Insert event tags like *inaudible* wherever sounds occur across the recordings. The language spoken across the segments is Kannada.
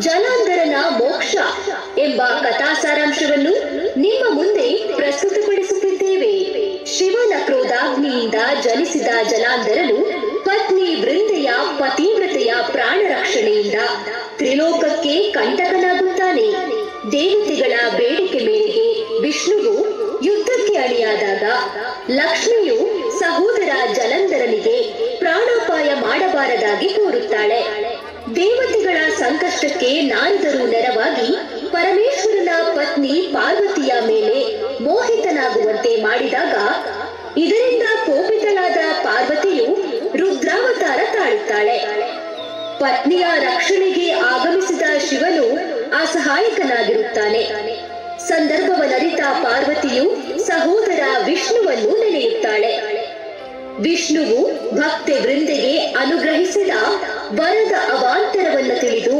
ಜಲಾಂಧರನ ಮೋಕ್ಷ ಎಂಬ ಕಥಾ ಸಾರಾಂಶವನ್ನು ನಿಮ್ಮ ಮುಂದೆ ಪ್ರಸ್ತುತಪಡಿಸುತ್ತಿದ್ದೇವೆ. ಶಿವನ ಕ್ರೋಧಾಗ್ನಿಯಿಂದ ಜನಿಸಿದ ಜಲಾಂಧರನು ಪತ್ನಿ ವೃಂದೆಯ ಪತಿವ್ರತೆಯ ಪ್ರಾಣ ರಕ್ಷಣೆಯಿಂದ ತ್ರಿಲೋಕಕ್ಕೆ ಕಂಟಕನಾಗುತ್ತಾನೆ. ದೇವತೆಗಳ ಬೇಡಿಕೆ ಮೇರೆಗೆ ವಿಷ್ಣುವು ಯುದ್ಧಕ್ಕೆ ಅಣಿಯಾದಾಗ ಲಕ್ಷ್ಮಿಯು ಸಹೋದರ ಜಲಂಧರನಿಗೆ ಪ್ರಾಣಾಪಾಯ ಮಾಡಬಾರದಾಗಿ ಕೋರುತ್ತಾಳೆ. ದೇವತೆಗಳ ಸಂಕಷ್ಟಕ್ಕೆ ನಾರದರು ನೆರವಾಗಿ ಪರಮೇಶ್ವರನ ಪತ್ನಿ ಪಾರ್ವತಿಯ ಮೇಲೆ ಮೋಹಿತನಾಗುವಂತೆ ಮಾಡಿದಾಗ ಇದರಿಂದ ಕೋಪಿತಳಾದ ಪಾರ್ವತಿಯು ರುದ್ರಾವತಾರ ತಾಳುತ್ತಾಳೆ ಪತ್ನಿಯ ರಕ್ಷಣೆಗೆ ಆಗಮಿಸಿದ ಶಿವನು ಅಸಹಾಯಕನಾಗಿರುತ್ತಾನೆ. ಸಂದರ್ಭವನ್ನರಿತ ಪಾರ್ವತಿಯು ಸಹೋದರ ವಿಷ್ಣುವನ್ನು ನೆನೆಯುತ್ತಾಳೆ. ವಿಷ್ಣುವು ಭಕ್ತೆ ವೃಂದೆಗೆ ಅನುಗ್ರಹಿಸಿದ ವರದ ಅವಾಂತರವನ್ನು ತಿಳಿದು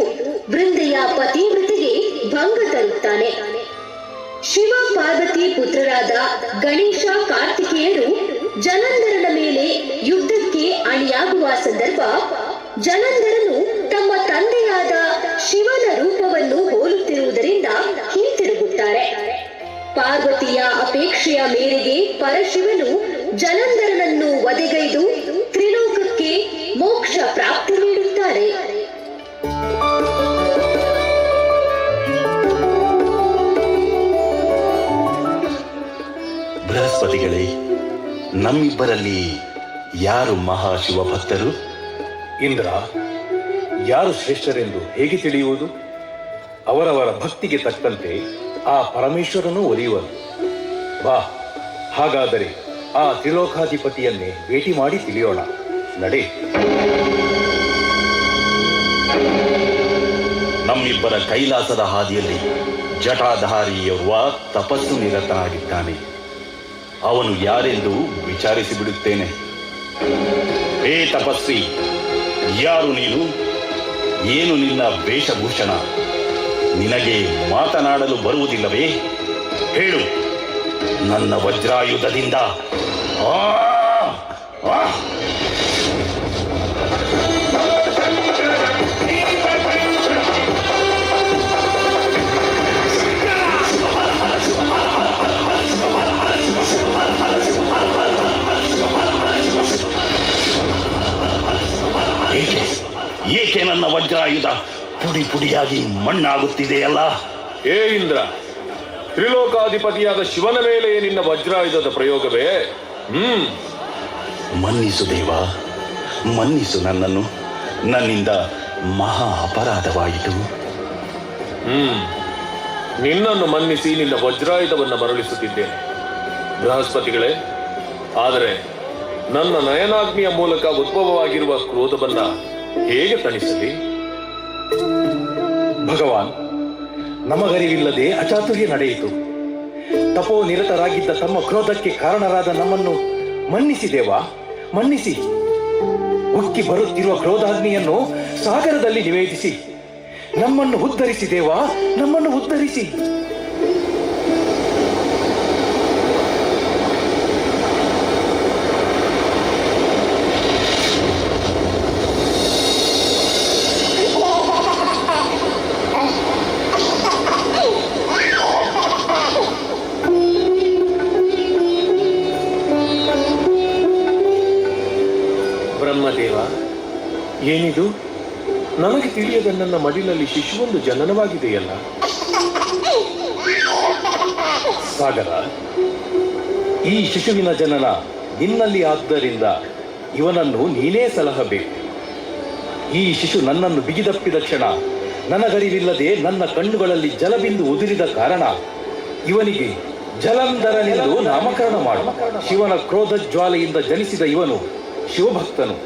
ವೃಂದೆಯ ಪತಿವ್ರತೆಗೆ ಭಂಗ ತರುತ್ತಾನೆ. ಶಿವ ಪಾರ್ವತಿ ಪುತ್ರರಾದ ಗಣೇಶ ಕಾರ್ತಿಕೇಯರು ಜಲಂಧರನ ಮೇಲೆ ಯುದ್ಧಕ್ಕೆ ಅಣಿಯಾಗುವ ಸಂದರ್ಭ ಜಲಂಧರನು ತಮ್ಮ ತಂದೆಯಾದ ಶಿವನ ರೂಪವನ್ನು ಹೋಲುತ್ತಿರುವುದರಿಂದ ಹಿಂತಿರುಗುತ್ತಾರೆ. ಪಾರ್ವತಿಯ ಅಪೇಕ್ಷೆಯ ಮೇರೆಗೆ ಪರಶಿವನು ಜಲಂಧರನನ್ನು ಒದೆಗೈದು ತ್ರಿಲೋಕಕ್ಕೆ ಮೋಕ್ಷ ಪ್ರಾಪ್ತಿ ಬೃಹಸ್ಪತಿಗಳೇ ನಮ್ಮಿಬ್ಬರಲ್ಲಿ ಯಾರು ಮಹಾಶಿವ ಭಕ್ತರು ಇಂದ್ರ ಯಾರು ಶ್ರೇಷ್ಠರೆಂದು ಹೇಗೆ ತಿಳಿಯುವುದು? ಅವರವರ ಭಕ್ತಿಗೆ ತಕ್ಕಂತೆ ಆ ಪರಮೇಶ್ವರನು ಒಲಿಯುವನು. ಬಾ ಹಾಗಾದರೆ ಆ ತ್ರಿಲೋಕಾಧಿಪತಿಯನ್ನೇ ಭೇಟಿ ಮಾಡಿ ತಿಳಿಯೋಣ. ನಡೆ. ನಮ್ಮಿಬ್ಬರ ಕೈಲಾಸದ ಹಾದಿಯಲ್ಲಿ ಜಟಾಧಾರಿಯವ ತಪಸ್ಸು ನಿರತನಾಗಿದ್ದಾನೆ ಅವನು ಯಾರೆಂದು ವಿಚಾರಿಸಿ ಬಿಡುತ್ತೇನೆ ಹೇ ತಪಸ್ವಿ, ಯಾರು ನೀನು? ಏನು ನಿನ್ನ ವೇಷಭೂಷಣ? ನಿನಗೆ ಮಾತನಾಡಲು ಬರುವುದಿಲ್ಲವೇ? ಹೇಳು. ನನ್ನ ವಜ್ರಾಯುಧದಿಂದ ಆ. ಏಕೆ ನನ್ನ ವಜ್ರಾಯುಧ. ಪುಡಿ ಪುಡಿಯಾಗಿ ಮಣ್ಣಾಗುತ್ತಿದೆಯಲ್ಲ ಏ ಇಂದ್ರ ತ್ರಿಲೋಕಾಧಿಪತಿಯಾದ ಶಿವನ ಮೇಲೆ ನಿನ್ನ ವಜ್ರಾಯುಧದ ಪ್ರಯೋಗವೇ? ಹ್ಮ್. ಮನ್ನಿಸು ದೇವ ಮನ್ನಿಸು ನನ್ನನ್ನು. ನನ್ನಿಂದ ಮಹಾ ಅಪರಾಧವಾಯಿತು. ಹ್ಮ್. ನಿನ್ನನ್ನು ಮನ್ನಿಸಿ ನಿನ್ನ ವಜ್ರಾಯುಧವನ್ನು ಮರಳಿಸುತ್ತಿದ್ದೇನೆ. ಬೃಹಸ್ಪತಿಗಳೇ ಆದರೆ ನನ್ನ ನಯನಾಗ್ನಿಯ ಮೂಲಕ ಉದ್ಭವವಾಗಿರುವ ಕ್ರೋಧವನ್ನ ಹೇಗೆ ತಣಿಸಲಿ? ಭಗವಾನ್, ನಮಗರಿವಿಲ್ಲದೆ ಅಚಾತುರ್ಯ ನಡೆಯಿತು. ತಪೋ ನಿರತರಾಗಿದ್ದ ತಮ್ಮ ಕ್ರೋಧಕ್ಕೆ ಕಾರಣರಾದ ನಮ್ಮನ್ನು ಮನ್ನಿಸಿ ದೇವ ಮನ್ನಿಸಿ. ಉಕ್ಕಿ ಬರುತ್ತಿರುವ ಕ್ರೋಧಾಗ್ನಿಯನ್ನು ಸಾಗರದಲ್ಲಿ ನಿವೇದಿಸಿ. ನಮ್ಮನ್ನು ಉದ್ಧರಿಸಿ ದೇವ ನಮ್ಮನ್ನು ಉದ್ಧರಿಸಿ. ನನ್ನ ಮಡಿಲಲ್ಲಿ ಶಿಶುವೊಂದು ಜನನವಾಗಿದೆಯಲ್ಲ? ಸಾಗರ, ಈ ಶಿಶುವಿನ ಜನನ ನಿನ್ನಲ್ಲಿ ಆದ್ದರಿಂದ ಇವನನ್ನು ನೀನೇ ಸಲಹಬೇಕು. ಈ ಶಿಶು ನನ್ನನ್ನು ಬಿಗಿದಪ್ಪಿದ ಕ್ಷಣ ನನಗರಿವಿಲ್ಲದೆ ನನ್ನ ಕಣ್ಣುಗಳಲ್ಲಿ ಜಲಬಿಂದು ಉದುರಿದ ಕಾರಣ ಇವನಿಗೆ ಜಲಂಧರನೆಂದು ನಾಮಕರಣ ಮಾಡು. ಶಿವನ ಕ್ರೋಧ ಜ್ವಾಲೆಯಿಂದ ಜನಿಸಿದ ಇವನು ಶಿವಭಕ್ತನು.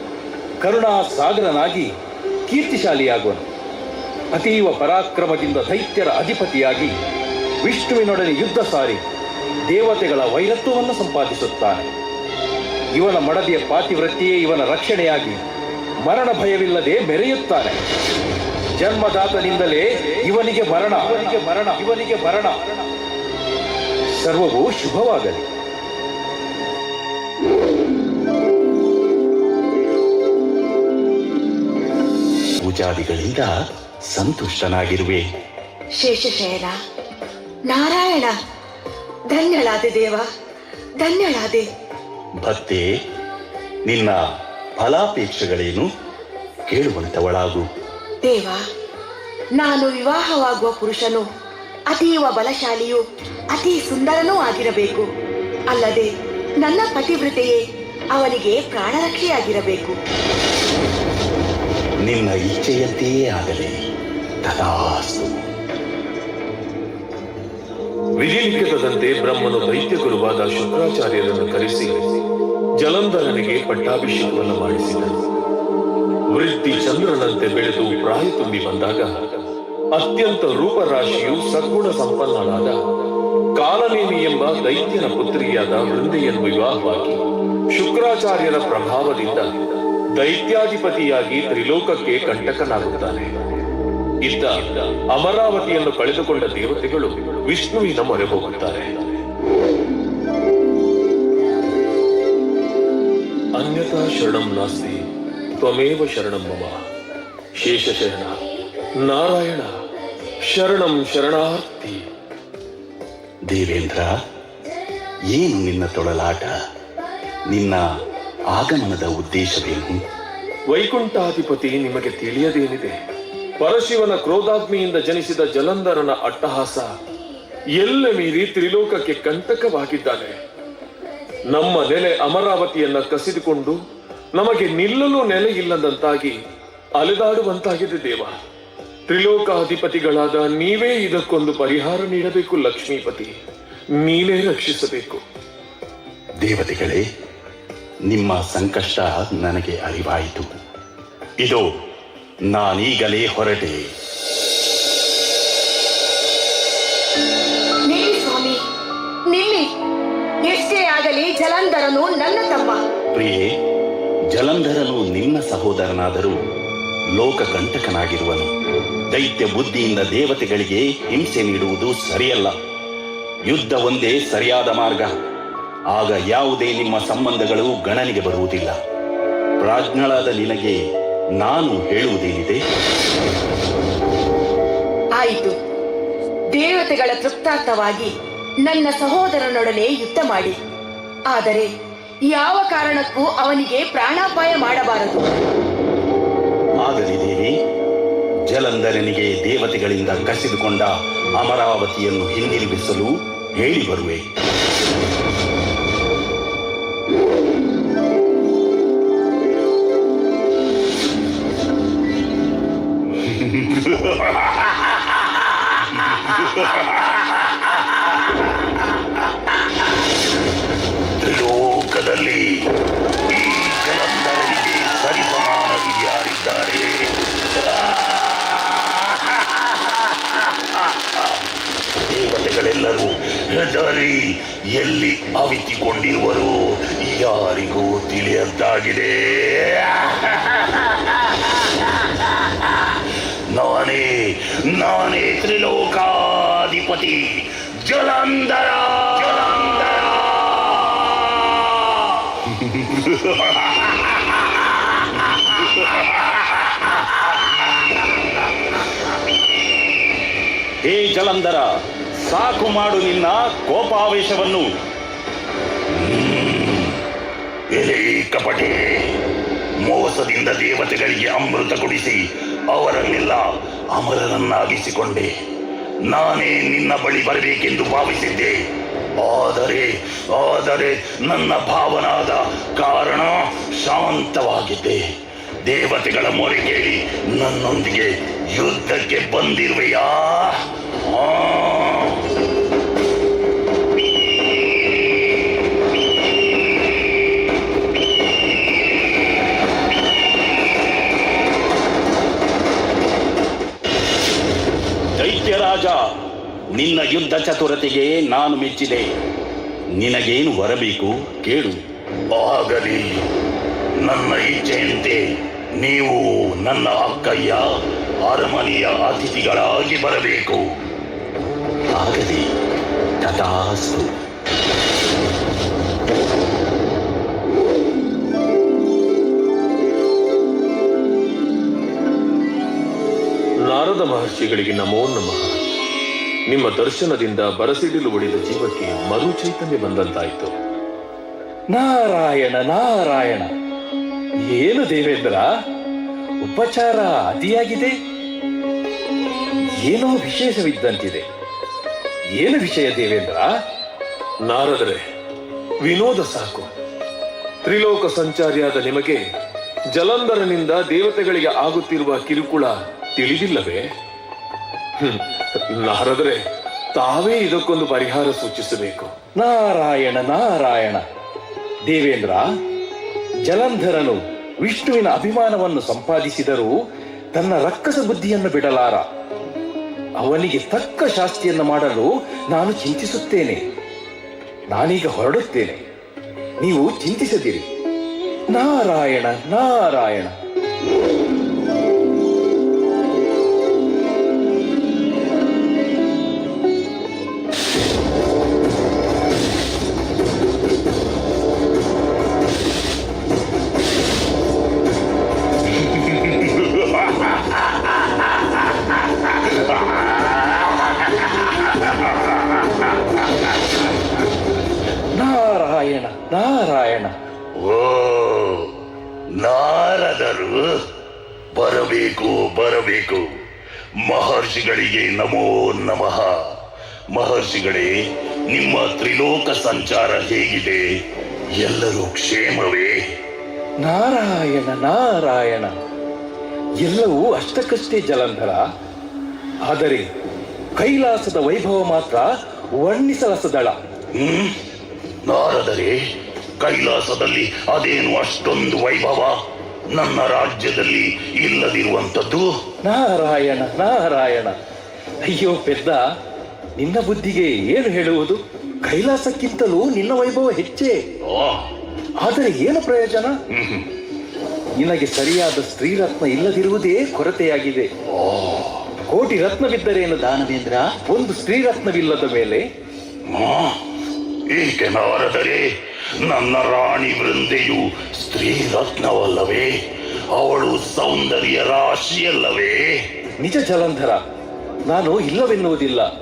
ಕರುಣಾ ಸಾಗರನಾಗಿ ಕೀರ್ತಿಶಾಲಿಯಾಗುವನು. ಅತೀವ ಪರಾಕ್ರಮದಿಂದ ದೈತ್ಯರ ಅಧಿಪತಿಯಾಗಿ ವಿಷ್ಣುವಿನೊಡನೆ ಯುದ್ಧ ಸಾರಿ ದೇವತೆಗಳ ವೈರತ್ವವನ್ನು ಸಂಪಾದಿಸುತ್ತಾನೆ. ಇವನ ಮಡದಿಯ ಪಾತಿವೃತ್ತಿಯೇ ಇವನ ರಕ್ಷಣೆಯಾಗಿ ಮರಣ ಭಯವಿಲ್ಲದೆ ಮೆರೆಯುತ್ತಾನೆ. ಜನ್ಮದಾತನಿಂದಲೇ ಇವನಿಗೆ ಮರಣ ಇವನಿಗೆ ಮರಣ. ಇವನಿಗೆ ಮರಣ ಸರ್ವವು ಶುಭವಾಗಲಿ. ಪೂಜಾದಿಗಳಿಂದ ಸಂತುಷ್ಟನಾಗಿರುವೆ. ಶೇಷಶಯನ ನಾರಾಯಣ ಧನ್ಯಳಾದೆ ದೇವ ಧನ್ಯಳಾದೆ. ಭಕ್ತೆ ನಿನ್ನ ಫಲಾಪೇಕ್ಷೆಗಳೇನು? ಕೇಳುವಂತವಳಾಗು. ದೇವ ನಾನು ವಿವಾಹವಾಗುವ ಪುರುಷನು ಅತೀವ ಬಲಶಾಲಿಯು ಅತಿ ಸುಂದರನೂ ಆಗಿರಬೇಕು. ಅಲ್ಲದೆ ನನ್ನ ಪತಿವ್ರತೆಯೇ ಅವನಿಗೆ ಪ್ರಾಣರಕ್ಷೆಯಾಗಿರಬೇಕು. ನಿನ್ನ ಇಚ್ಛೆಯಂತೆಯೇ ಆಗಲಿ. ತದಾಸು. ವಿಧಿಲಿಖಿತದಂತೆ ಬ್ರಹ್ಮನು ದೈತ್ಯ ಗುರುವಾದ ಶುಕ್ರಾಚಾರ್ಯರನ್ನು ಕರೆಸಿ ಜಲಂಧರನಿಗೆ ಪಟ್ಟಾಭಿಷೇಕವನ್ನು ಮಾಡಿಸಿದನು. ವೃತ್ತಿ ಚಂದ್ರನಂತೆ ಬೆಳೆದು ಪ್ರಾಯ ತುಂಬಿ ಬಂದಾಗ ಅತ್ಯಂತ ರೂಪರಾಶಿಯು ಸದ್ಗುಣ ಸಂಪನ್ನನಾದ ಕಾಲನೇಮಿ ಎಂಬ ದೈತ್ಯನ ಪುತ್ರಿಯಾದ ವೃಂದೆಯನ್ನು ವಿವಾಹವಾಗಿ ಶುಕ್ರಾಚಾರ್ಯರ ಪ್ರಭಾವದಿಂದ ದೈತ್ಯಾಧಿಪತಿಯಾಗಿ ತ್ರಿಲೋಕಕ್ಕೆ ಕಂಟಕನಾಗುತ್ತಾನೆ. ಇತ್ತ ಅಮರಾವತಿಯನ್ನು ಕಳೆದುಕೊಂಡ ದೇವತೆಗಳು ವಿಷ್ಣುವಿನ ಮೊರೆ ಹೋಗುತ್ತಾರೆ. ಅನ್ಯತಾ ಶರಣಂ ನಾಸ್ತಿ, ತ್ವಮೇವ ಶರಣಂ ಮಮ. ಶರಣ, ನಾರಾಯಣ, ಶರಣಂ ಶರಣಾರ್ಥಿ. ದೇವೇಂದ್ರ, ಏನು ನಿನ್ನ ತೊಳಲಾಟ? ನಿನ್ನ ಆಗಮನದ ಉದ್ದೇಶವೇನು? ವೈಕುಂಠಾಧಿಪತಿ ನಿಮಗೆ ತಿಳಿಯದೇನಿದೆ? ಪರಶಿವನ ಕ್ರೋಧಾಗ್ನಿಯಿಂದ ಜನಿಸಿದ ಜಲಂಧರನ ಅಟ್ಟಹಾಸ ಎಲ್ಲ ಮೀರಿ ತ್ರಿಲೋಕಕ್ಕೆ ಕಂಟಕವಾಗಿದ್ದಾನೆ. ನಮ್ಮ ನೆಲೆ ಅಮರಾವತಿಯನ್ನ ಕಸಿದುಕೊಂಡು ನಮಗೆ ನಿಲ್ಲಲು ನೆಲೆ ಇಲ್ಲದಂತಾಗಿ ಅಲೆದಾಡುವಂತಾಗಿದೆ ದೇವ. ತ್ರಿಲೋಕಾಧಿಪತಿಗಳಾದ ನೀವೇ ಇದಕ್ಕೊಂದು ಪರಿಹಾರ ನೀಡಬೇಕು ಲಕ್ಷ್ಮೀಪತಿ. ನೀನೇ ರಕ್ಷಿಸಬೇಕು. ದೇವತೆಗಳೇ ನಿಮ್ಮ ಸಂಕಷ್ಟ ನನಗೆ ಅರಿವಾಯಿತು. ಇದು ನಾನೀಗಲೇ ಹೊರಟೆ. ಸ್ವಾಮಿ ನಿಲ್ಲಿ. ಎಷ್ಟೇ ಆಗಲಿ ಜಲಂಧರನು ನನ್ನ ತಮ್ಮ. ಪ್ರಿಯೆ ಜಲಂಧರನು ನಿನ್ನ ಸಹೋದರನಾದರೂ ಲೋಕಕಂಟಕನಾಗಿರುವನು. ದೈತ್ಯ ಬುದ್ಧಿಯಿಂದ ದೇವತೆಗಳಿಗೆ ಹಿಂಸೆ ನೀಡುವುದು ಸರಿಯಲ್ಲ. ಯುದ್ಧ ಒಂದೇ ಸರಿಯಾದ ಮಾರ್ಗ. ಆಗ ಯಾವುದೇ ನಿಮ್ಮ ಸಂಬಂಧಗಳು ಗಣನೆಗೆ ಬರುವುದಿಲ್ಲ. ಪ್ರಾಜ್ಞಳಾದ ನಿನಗೆ ನಾನು ಹೇಳುವುದೇನಿದೆ? ಆಯಿತು. ದೇವತೆಗಳ ತೃಪ್ತಾರ್ಥವಾಗಿ ನನ್ನ ಸಹೋದರನೊಡನೆ ಯುದ್ಧ ಮಾಡಿ. ಆದರೆ ಯಾವ ಕಾರಣಕ್ಕೂ ಅವನಿಗೆ ಪ್ರಾಣಾಪಾಯ ಮಾಡಬಾರದು. ಆಗಲಿ ದೇವಿ ಜಲಂಧರನಿಗೆ ದೇವತೆಗಳಿಂದ ಕಸಿದುಕೊಂಡ ಅಮರಾವತಿಯನ್ನು ಹಿಂದಿರುಗಿಸಲು ಹೇಳಿ ಬರುವೆ. ಲೋಕದಲ್ಲಿ ಈ ಸರಿಸಮಾನವಿ ಯಾರಿದ್ದಾರೆ ದೇವತೆಗಳೆಲ್ಲರೂ ಹೆದರಿ ಎಲ್ಲಿ ಅವಿತಿಕೊಂಡಿರುವರು ಯಾರಿಗೂ ತಿಳಿಯದ್ದಾಗಿದೆ ನಾನೇ ನಾನೇ ತ್ರಿಲೋಕಾಧಿಪತಿ ಜಲಂಧರ ಜಲಂಧರ ಹೇ ಜಲಂಧರ ಸಾಕು ಮಾಡು ನಿನ್ನ ಕೋಪಾವೇಶವನ್ನು. ಎಲೆ ಕಪಟೆ ಮೋಸದಿಂದ ದೇವತೆಗಳಿಗೆ ಅಮೃತ ಕೊಡಿಸಿ ಅವರನ್ನೆಲ್ಲ ಅಮರರನ್ನಾಗಿಸಿಕೊಂಡೆ ನಾನೇ ನಿನ್ನ ಬಳಿ ಬರಬೇಕೆಂದು ಭಾವಿಸಿದ್ದೆ. ಆದರೆ ಆದರೆ ನನ್ನ ಭಾವನಾದ ಕಾರಣ ಶಾಂತವಾಗಿದ್ದೆ. ದೇವತೆಗಳ ಮೊರೆ ಕೇಳಿ ನನ್ನೊಂದಿಗೆ ಯುದ್ಧಕ್ಕೆ ಬಂದಿರುವೆಯಾ? ದೈತ್ಯರಾಜ ನಿನ್ನ ಯುದ್ಧ ಚತುರತೆಗೆ ನಾನು ಮೆಚ್ಚಿದೆ. ನಿನಗೇನು ಬರಬೇಕು ಕೇಳು. ಆಗಲಿ. ನನ್ನ ಇಚ್ಛೆಯಂತೆ ನೀವು ನನ್ನ ಅಕ್ಕಯ್ಯ ಅರಮನೆಯ ಅತಿಥಿಗಳಾಗಿ ಬರಬೇಕು. ಆಗಲಿ. ತಥಾಸ್ತು. ನಾರದ ಮಹರ್ಷಿಗಳಿಗೆ ನಮೋ ನಮಃ. ನಿಮ್ಮ ದರ್ಶನದಿಂದ ಬರಸಿಡಿಲು ಒಡೆದ ಜೀವಕ್ಕೆ ಮರು ಚೈತನ್ಯ ಬಂದಂತಾಯಿತು. ನಾರಾಯಣ ನಾರಾಯಣ. ಏನು ದೇವೇಂದ್ರ? ಉಪಚಾರ ಅತಿಯಾಗಿದೆ? ಏನೋ ವಿಶೇಷವಿದ್ದಂತಿದೆ. ಏನು ವಿಷಯ ದೇವೇಂದ್ರ? ನಾರದರೆ, ವಿನೋದ ಸಾಕು. ತ್ರಿಲೋಕ ಸಂಚಾರಿಯಾದ ನಿಮಗೆ ಜಲಂಧರನಿಂದ ದೇವತೆಗಳಿಗೆ ಆಗುತ್ತಿರುವ ಕಿರುಕುಳ ತಿಳಿದಿಲ್ಲವೇ. ನಾರದರೆ, ತಾವೇ ಇದಕ್ಕೊಂದು ಪರಿಹಾರ ಸೂಚಿಸಬೇಕು. ನಾರಾಯಣ ನಾರಾಯಣ. ದೇವೇಂದ್ರ, ಜಲಂಧರನು ವಿಷ್ಣುವಿನ ಅಭಿಮಾನವನ್ನು ಸಂಪಾದಿಸಿದರೂ ತನ್ನ ರಕ್ಕಸ ಬುದ್ಧಿಯನ್ನು ಬಿಡಲಾರ. ಅವನಿಗೆ ತಕ್ಕ ಶಾಸ್ತಿಯನ್ನು ಮಾಡಲು ನಾನು ಚಿಂತಿಸುತ್ತೇನೆ. ನಾನೀಗ ಹೊರಡುತ್ತೇನೆ. ನೀವು ಚಿಂತಿಸದಿರಿ. ನಾರಾಯಣ ನಾರಾಯಣ. ನಾರಾಯಣ. ಓ ನಾರದರು. ಬರಬೇಕು ಬರಬೇಕು. ಮಹರ್ಷಿಗಳಿಗೆ ನಮೋ ನಮಃ. ಮಹರ್ಷಿಗಳೇ ನಿಮ್ಮ ತ್ರಿಲೋಕ ಸಂಚಾರ ಹೇಗಿದೆ? ಎಲ್ಲರೂ ಕ್ಷೇಮವೇ? ನಾರಾಯಣ ನಾರಾಯಣ. ಎಲ್ಲವೂ ಅಷ್ಟಕ್ಕಷ್ಟೇ ಜಲಂಧರ. ಆದರೆ ಕೈಲಾಸದ ವೈಭವ ಮಾತ್ರ ವರ್ಣಿಸಲಸದಳ ಹ್ಮ್ ನಾರದರೆ ಕೈಲಾಸದಲ್ಲಿ ಅದೇನು ಅಷ್ಟೊಂದು ವೈಭವ? ನನ್ನ ರಾಜ್ಯದಲ್ಲಿ ಇಲ್ಲದಿರುವಂಥದ್ದು? ನಾರಾಯಣ ನಾರಾಯಣ. ಅಯ್ಯೋ ಪೆದ್ದ ನಿನ್ನ ಬುದ್ಧಿಗೆ ಏನು ಹೇಳುವುದು? ಕೈಲಾಸಕ್ಕಿಂತಲೂ ನಿನ್ನ ವೈಭವ ಹೆಚ್ಚೇ. ಆದರೆ ಏನು ಪ್ರಯೋಜನ? ನಿನಗೆ ಸರಿಯಾದ ಸ್ತ್ರೀರತ್ನ ಇಲ್ಲದಿರುವುದೇ ಕೊರತೆಯಾಗಿದೆ. ಕೋಟಿ ರತ್ನವಿದ್ದರೇನು ದಾನವೇಂದ್ರ? ಒಂದು ಸ್ತ್ರೀರತ್ನವಿಲ್ಲದ ಮೇಲೆ. ಏಕೆ ನಾರದರೆ ನನ್ನ ರಾಣಿ ವೃಂದೆಯು ಸ್ತ್ರೀ ರತ್ನವಲ್ಲವೇ ಅವಳು ಸೌಂದರ್ಯ ರಾಶಿಯಲ್ಲವೇ. ನಿಜ ಜಲಂಧರ ನಾನು ಇಲ್ಲವೆನ್ನುವುದಿಲ್ಲ.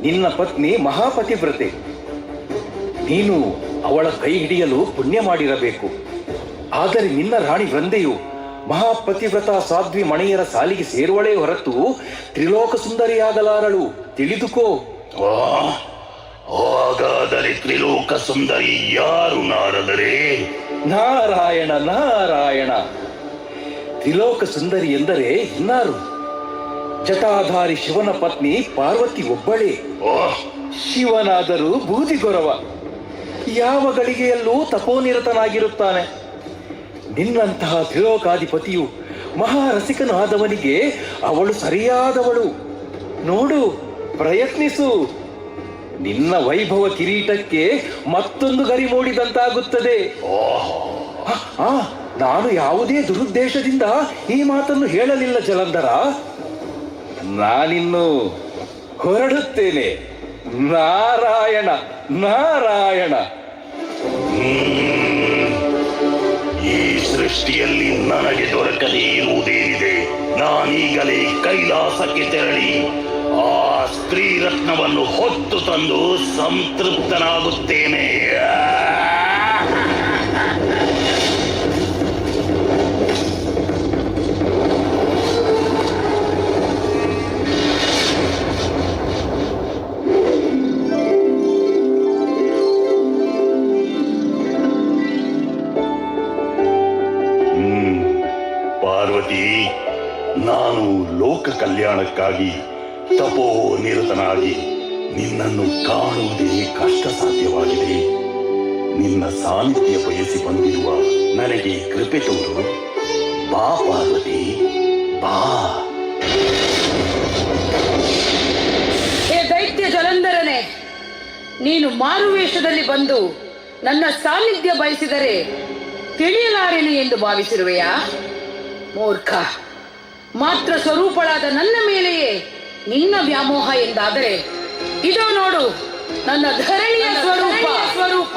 ನಿನ್ನ ಪತ್ನಿ ಮಹಾಪತಿವ್ರತೆ ನೀನು ಅವಳ ಕೈ ಹಿಡಿಯಲು ಪುಣ್ಯ ಮಾಡಿರಬೇಕು. ಆದರೆ ನಿನ್ನ ರಾಣಿ ವೃಂದೆಯು ಮಹಾಪತಿವ್ರತ ಸಾಧ್ವಿ ಮಣಿಯರ ಸಾಲಿಗೆ ಸೇರುವಳೇ ಹೊರತು ತ್ರಿಲೋಕ ಸುಂದರಿಯಾಗಲಾರಳು ತಿಳಿದುಕೋ ಹಾಗಾದರೆ ತ್ರಿಲೋಕ ಸುಂದರಿ ಯಾರು ನಾರದರೆ? ನಾರಾಯಣ ನಾರಾಯಣ. ತ್ರಿಲೋಕ ಸುಂದರಿ ಎಂದರೆ ಇನ್ನಾರು? ಜಟಾಧಾರಿ ಶಿವನ ಪತ್ನಿ ಪಾರ್ವತಿ ಒಬ್ಬಳೇ. ಶಿವನಾದರೂ ಬೂದಿಗೊರವ ಯಾವ ಗಳಿಗೆಯಲ್ಲೂ ತಪೋನಿರತನಾಗಿರುತ್ತಾನೆ. ನಿನ್ನಂತಹ ತ್ರಿಲೋಕಾಧಿಪತಿಯು ಮಹಾರಸಿಕನಾದವನಿಗೆ ಅವಳು ಸರಿಯಾದವಳು. ನೋಡು ಪ್ರಯತ್ನಿಸು. ನಿನ್ನ ವೈಭವ ಕಿರೀಟಕ್ಕೆ ಮತ್ತೊಂದು ಗರಿ ಮೂಡಿದಂತಾಗುತ್ತದೆ. ನಾನು ಯಾವುದೇ ದುರುದ್ದೇಶದಿಂದ ಈ ಮಾತನ್ನು ಹೇಳಲಿಲ್ಲ ಜಲಂಧರ. ನಾನಿನ್ನು ಹೊರಡುತ್ತೇನೆ. ನಾರಾಯಣ ನಾರಾಯಣ. ಈ ಸೃಷ್ಟಿಯಲ್ಲಿ ನನಗೆ ದೊರಕದೇ ಇರುವುದೇನಿದೆ? ನಾನೀಗಲೇ ಕೈಲಾಸಕ್ಕೆ ತೆರಳಿ ಸ್ತ್ರೀ ರತ್ನವನ್ನು ಹೊತ್ತು ತಂದು ಸಂತೃಪ್ತನಾಗುತ್ತೇನೆ. ಪಾರ್ವತಿ ನಾನು ಲೋಕ ಕಲ್ಯಾಣಕ್ಕಾಗಿ ತಪೋ ನಿರತನಾಗಿ, ನಿನ್ನನ್ನು ಕಾಣುವುದೇ ಕಷ್ಟ ಸಾಧ್ಯವಾಗಿದೆ ನಿನ್ನ ಸಾನ್ನಿಧ್ಯ ಬಯಸಿ ಬಂದಿರುವ ನನಗೆ ಕೃಪೆ ತೋರು. ಬಾ, ಪಾರ್ವತಿ, ಬಾ. ಹೇ ದೈತ್ಯ ಜಲಂಧರನೆ, ನೀನು ಮಾರುವೇಷದಲ್ಲಿ ಬಂದು ನನ್ನ ಸಾನ್ನಿಧ್ಯ ಬಯಸಿದರೆ ತಿಳಿಯಲಾರೆನು ಎಂದು ಭಾವಿಸಿರುವೆಯಾ? ಮೂರ್ಖ, ಮಾತ್ರ ಸ್ವರೂಪಳಾದ ನನ್ನ ಮೇಲೆಯೇ ನಿನ್ನ ವ್ಯಾಮೋಹ ಎಂದಾದರೆ ಇದು ನೋಡು ನನ್ನ ಧರಣಿಯ ಸ್ವರೂಪ. ಸ್ವರೂಪ.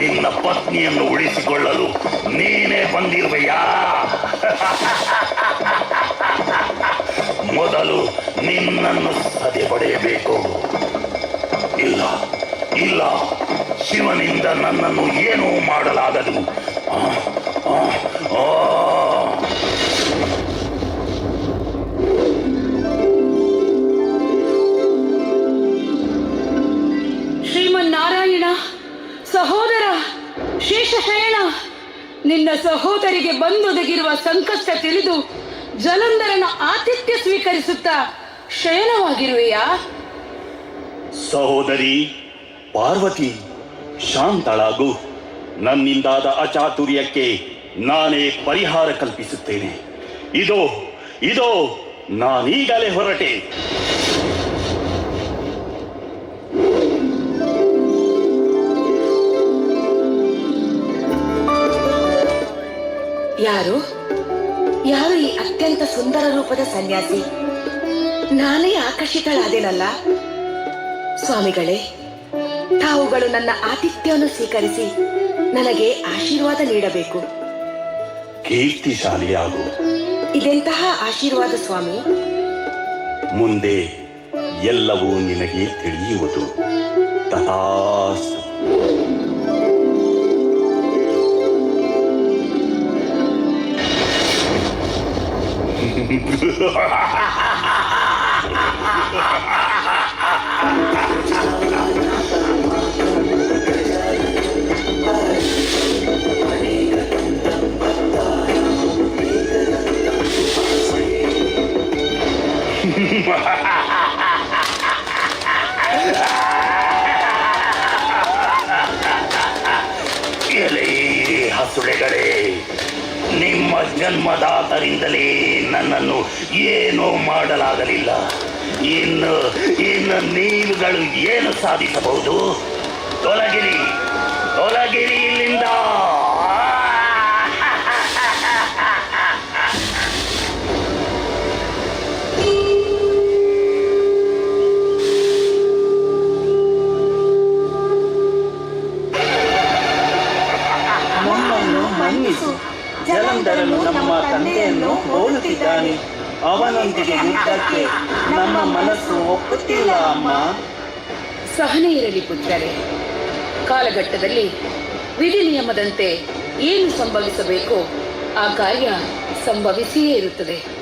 ನಿನ್ನ ಪತ್ನಿಯನ್ನು ಉಳಿಸಿಕೊಳ್ಳಲು ನೀನೇ ಬಂದಿರುವೆಯಾ? ಮೊದಲು ನಿನ್ನನ್ನು ಸದೆ ಪಡೆಯಬೇಕು. ಇಲ್ಲ ಇಲ್ಲ ಶಿವನಿಂದ ನನ್ನನ್ನು ಏನೂ ಮಾಡಲಾಗದು. ಆ, ಸಹೋದರ ಶೇಷಶಯನ ನಿನ್ನ ಸಹೋದರಿಗೆ ಬಂದೊದಗಿರುವ ಸಂಕಷ್ಟ ತಿಳಿದು ಜಲಂಧರನ ಆತಿಥ್ಯ ಸ್ವೀಕರಿಸುತ್ತಾ ಶಯನವಾಗಿರುವೆಯಾ? ಸಹೋದರಿ, ಪಾರ್ವತಿ, ಶಾಂತಳಾಗು. ನನ್ನಿಂದಾದ ಅಚಾತುರ್ಯಕ್ಕೆ ನಾನೇ ಪರಿಹಾರ ಕಲ್ಪಿಸುತ್ತೇನೆ. ಇದೋ ಇದೋ, ನಾನೀಗಲೇ ಹೊರಟೆ. ಯಾರು? ಯಾರು ಈ ಅತ್ಯಂತ ಸುಂದರ ರೂಪದ ಸನ್ಯಾಸಿ? ನಾನೇ ಆಕರ್ಷಿತಳಾದೇನಲ್ಲ? ಸ್ವಾಮಿಗಳೇ ತಾವುಗಳು ನನ್ನ ಆತಿಥ್ಯವನ್ನು ಸ್ವೀಕರಿಸಿ ನನಗೆ ಆಶೀರ್ವಾದ ನೀಡಬೇಕು. ಕೀರ್ತಿಶಾಲಿಯಾಗು ಇದೆಂತಹ ಆಶೀರ್ವಾದ ಸ್ವಾಮಿ? ಮುಂದೆ ಎಲ್ಲವೂ ನಿನಗೆ ತಿಳಿಯುವುದು. ತಥಾಸ್ತು. *laughs* ಎಲೆ ಹಸುಳೆಗಳೇ ನಿಮ್ಮ ಜನ್ಮದಾತರಿಂದಲೇ ನನ್ನನ್ನು ಏನೂ ಮಾಡಲಾಗಲಿಲ್ಲ. ಇನ್ನು ಇನ್ನು ನೀವುಗಳು ಏನು ಸಾಧಿಸಬಹುದು? ತೊಲಗಿರಿ ತೊಲಗಿರಿ. ಜಲಂಧರನು ನಮ್ಮ ತಂದೆಯನ್ನು ಹೋಲುತ್ತಿದ್ದಾನೆ. ಅವನೊಂದಿಗೆ ಯುದ್ಧಕ್ಕೆ ನಮ್ಮ ಮನಸ್ಸು ಒಪ್ಪುತ್ತಿಲ್ಲ, ಅಮ್ಮ. ಸಹನೆ ಇರಲಿ ಪುತ್ರರೇ. ಕಾಲಘಟ್ಟದಲ್ಲಿ ವಿಧಿ ನಿಯಮದಂತೆ ಏನು ಸಂಭವಿಸಬೇಕೋ ಆ ಕಾರ್ಯ ಸಂಭವಿಸಿಯೇ ಇರುತ್ತದೆ.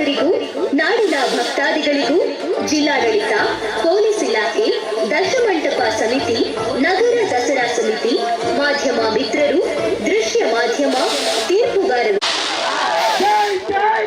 ಶಾಸಕರಿಗೂ ನಾಡಿನ ಭಕ್ತಾದಿಗಳಿಗೂ, ಜಿಲ್ಲಾಡಳಿತ, ಪೊಲೀಸ್ ಇಲಾಖೆ ದಶಮಂಟಪ ಸಮಿತಿ, ನಗರ ದಸರಾ ಸಮಿತಿ, ಮಾಧ್ಯಮ ಮಿತ್ರರು, ದೃಶ್ಯ ಮಾಧ್ಯಮ, ತೀರ್ಪುಗಾರರು. ಜೈ ಜೈ